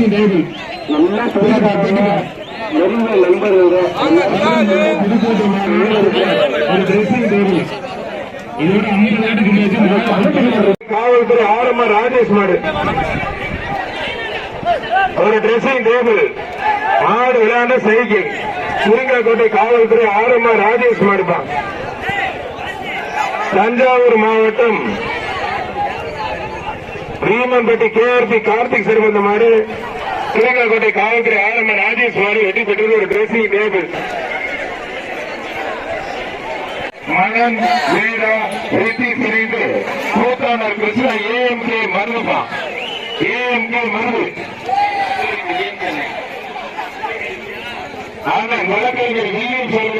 நல்லா நண்பர்கள் ஒரு ட்ரெஸ்ஸிங் இதோட ஐம்பது காவல்துறை ஆரம்ப ராஜேஷ் மாடு. ஒரு ட்ரெஸ்ஸிங் டேபிள் ஆடு விளையாண்ட சைக்கிள். சுருங்கோட்டை காவல்துறை ஆரம்ப ராஜேஷ் மாடுப்பான் தஞ்சாவூர் மாவட்டம் ரீமன்பட்டி கேஆர்பி கார்த்திக் சார் வந்த மாடு. சுருங்காக்கோட்டை காவல்துறை ஆரம்ப ராஜேஷ் மாடு வெற்றி பெற்றது ஒரு ட்ரெஸ்ஸிங் டேபிள் மகன் வீரா பிரீத்தி பிரிந்து கூத்தானர் கிருஷ்ணா ஏஎம்கே மருதுப்பா ஏஎம்கே மருது. ஆனால் வழக்கறிஞர் வில்லியம் சொல்வது